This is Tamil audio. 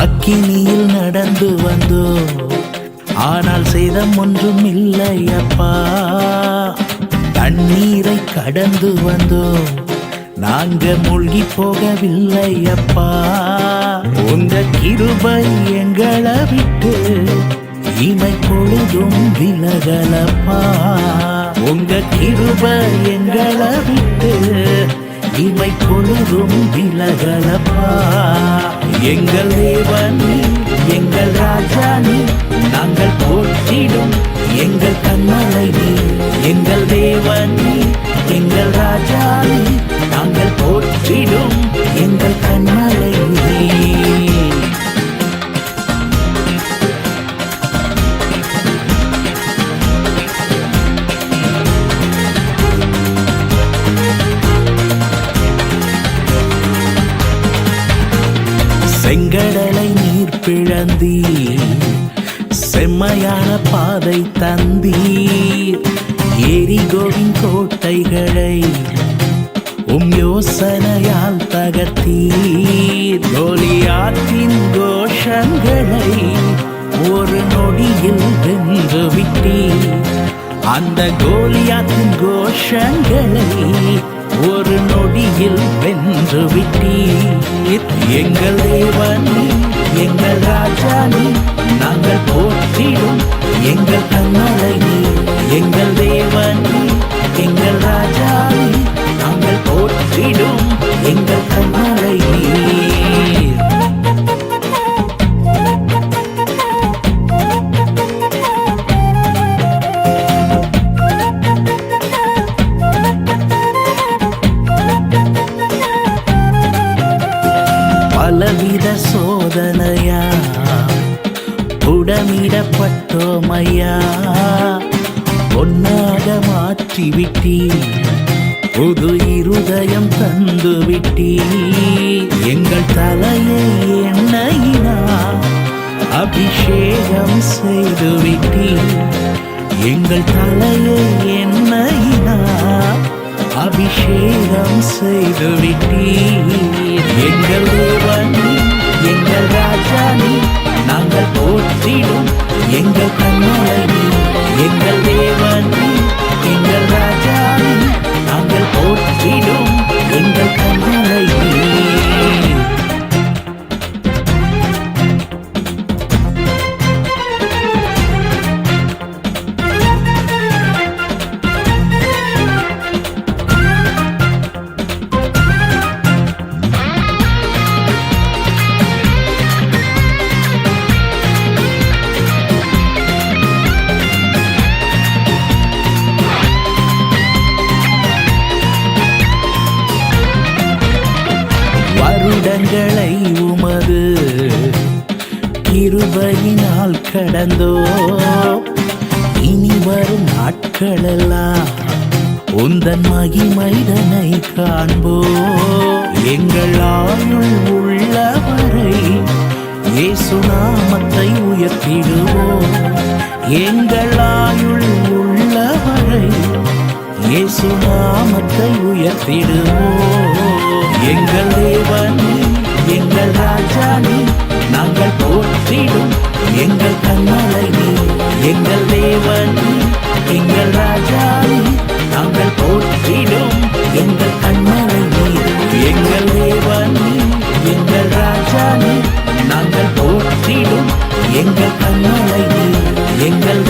அக்கினியில் நடந்து வந்தோ. ஆனால் சேதம் ஒன்றும் இல்லை அப்பா. தண்ணீரை கடந்து வந்தோ. நாங்க மூழ்கி போகவில்லை அப்பா. உங்க கிருபை எங்களை விட்டு இமை பொழுதும் விலகலப்பா. உங்க கிருபை எங்களை விட்டு இமை பொழுதும் விலகலப்பா. எங்கள் தேவனி எங்கள் ராஜானி நாங்கள் போற்றிடும் எங்கள் கண்மலை செங்கடலை நீர் பிழந்தீர். செம்மையான பாதை தந்தீர். எரிகோவின் கோட்டைகளை உம் யோசனையால் தகர்த்தீர். கோலியாத்தின் கோஷங்களை ஒரு நொடியில் வென்று விட்டீர். அந்த கோலியாத்தின் கோஷங்களை ஒரு நொடியில் வென்று விட்டீர். எங்கள் தேவன் எங்கள் ராஜானி நாங்கள் போற்றிடும். எங்கள் கண்ணலை எங்கள் தேவன். புடமிடப்பட்டோமையா பொன்னாக மாற்றிவிட்டீ புது இருதயம் தந்து விட்டீ எங்கள் தலையை எண்ணெயினா அபிஷேகம் செய்து விட்டீ எங்கள் தலையை எண்ணெயினா அபிஷேகம் செய்து விட்டீர் எங்கள் எங்கள் வருடங்களை உமது இருபதினால் கடந்தோ. இனி வரும் நாட்களெல்லாம் உந்தன் மகிமைதனை காண்போ. எங்கள் ஆயுள் உள்ளவரை இயேசுநாமத்தை உயர்த்திடுவோம் எங்கள் ஆயுள் உள்ளவரை இயேசுநாமத்தை உயர்த்திடுவோம் வீடும் எங்கள் கண்மலை எங்கள் தேவன் எங்கள் ராஜானி நாங்கள் போற்றிடும். எங்கள் கண்மலை எங்கள் தேவன் எங்கள் ராஜானி நாங்கள் போற்றிடும். எங்கள் கண்மலை நீ எங்கள்